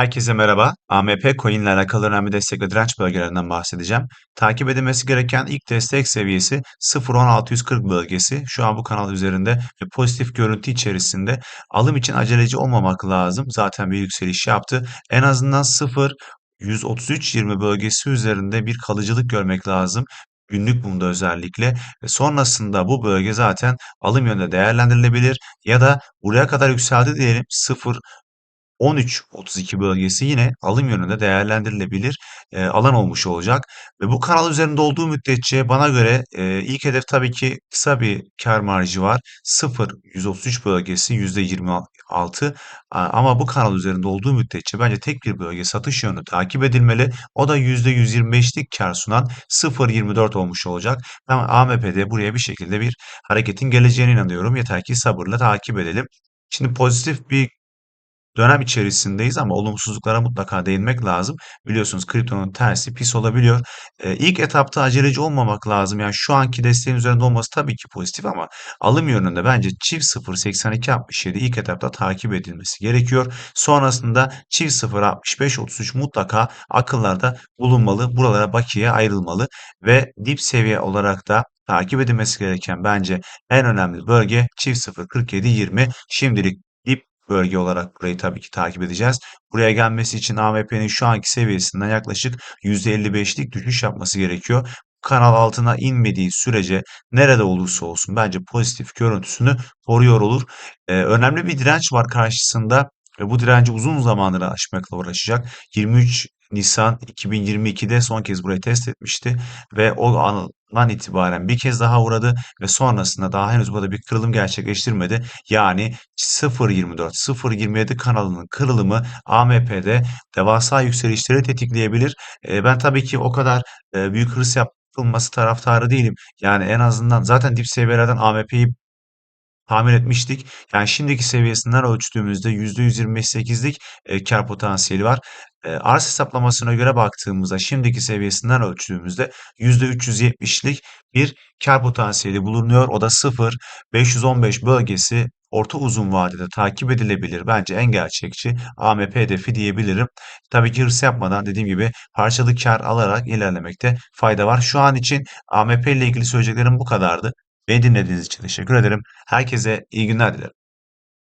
Herkese merhaba. AMP Coin ile alakalı önemli destek ve direnç bölgelerinden bahsedeceğim. Takip edilmesi gereken ilk destek seviyesi 0.10640 bölgesi. Şu an bu kanal üzerinde ve pozitif görüntü içerisinde alım için aceleci olmamak lazım. Zaten bir yükseliş yaptı. En azından 0 133.20 bölgesi üzerinde bir kalıcılık görmek lazım. Günlük bunda özellikle ve sonrasında bu bölge zaten alım yönünde değerlendirilebilir ya da buraya kadar yükseldi diyelim 0 13.32 bölgesi yine alım yönünde değerlendirilebilir e, alan olmuş olacak. Ve bu kanal üzerinde olduğu müddetçe bana göre e, ilk hedef tabii ki kısa bir kar marjı var. 0.133 bölgesi %26 ama bu kanal üzerinde olduğu müddetçe bence tek bir bölge satış yönü takip edilmeli. O da %125'lik kar sunan 0.24 olmuş olacak. Ben AMP'de buraya bir şekilde bir hareketin geleceğine inanıyorum. Yeter ki sabırla takip edelim. Şimdi pozitif bir dönem içerisindeyiz ama olumsuzluklara mutlaka değinmek lazım. Biliyorsunuz kriptonun tersi pis olabiliyor. Eee, ilk etapta aceleci olmamak lazım. Yani şu anki desteğin üzerinde olması tabii ki pozitif ama alım yönünde bence çift 0.8267 ilk etapta takip edilmesi gerekiyor. Sonrasında çift 0.6533 mutlaka akıllarda bulunmalı. Buralara bakiye ayrılmalı ve dip seviye olarak da takip edilmesi gereken bence en önemli bölge çift 0.4720. Şimdilik bölge olarak burayı tabii ki takip edeceğiz. Buraya gelmesi için AMP'nin şu anki seviyesinden yaklaşık %55'lik düşüş yapması gerekiyor. Kanal altına inmediği sürece nerede olursa olsun bence pozitif görüntüsünü koruyor olur. Ee, önemli bir direnç var karşısında ve bu direnci uzun zamandır aşmakla uğraşacak. 23 Nisan 2022'de son kez burayı test etmişti ve o andan itibaren bir kez daha uğradı ve sonrasında daha henüz burada bir kırılım gerçekleştirmedi. Yani 0.24, 0.27 kanalının kırılımı AMP'de devasa yükselişleri tetikleyebilir. E, ben tabii ki o kadar e, büyük hırs yapılması taraftarı değilim. Yani en azından zaten dip seviyelerden AMP'yi tahmin etmiştik. Yani şimdiki seviyesinden ölçtüğümüzde %128'lik e, kar potansiyeli var. E, arz hesaplamasına göre baktığımızda şimdiki seviyesinden ölçtüğümüzde %370'lik bir kar potansiyeli bulunuyor. O da 0 515 bölgesi orta uzun vadede takip edilebilir. Bence en gerçekçi AMP hedefi diyebilirim. Tabii ki hırs yapmadan dediğim gibi parçalı kar alarak ilerlemekte fayda var. Şu an için AMP ile ilgili söyleyeceklerim bu kadardı. Beni dinlediğiniz için teşekkür ederim. Herkese iyi günler dilerim.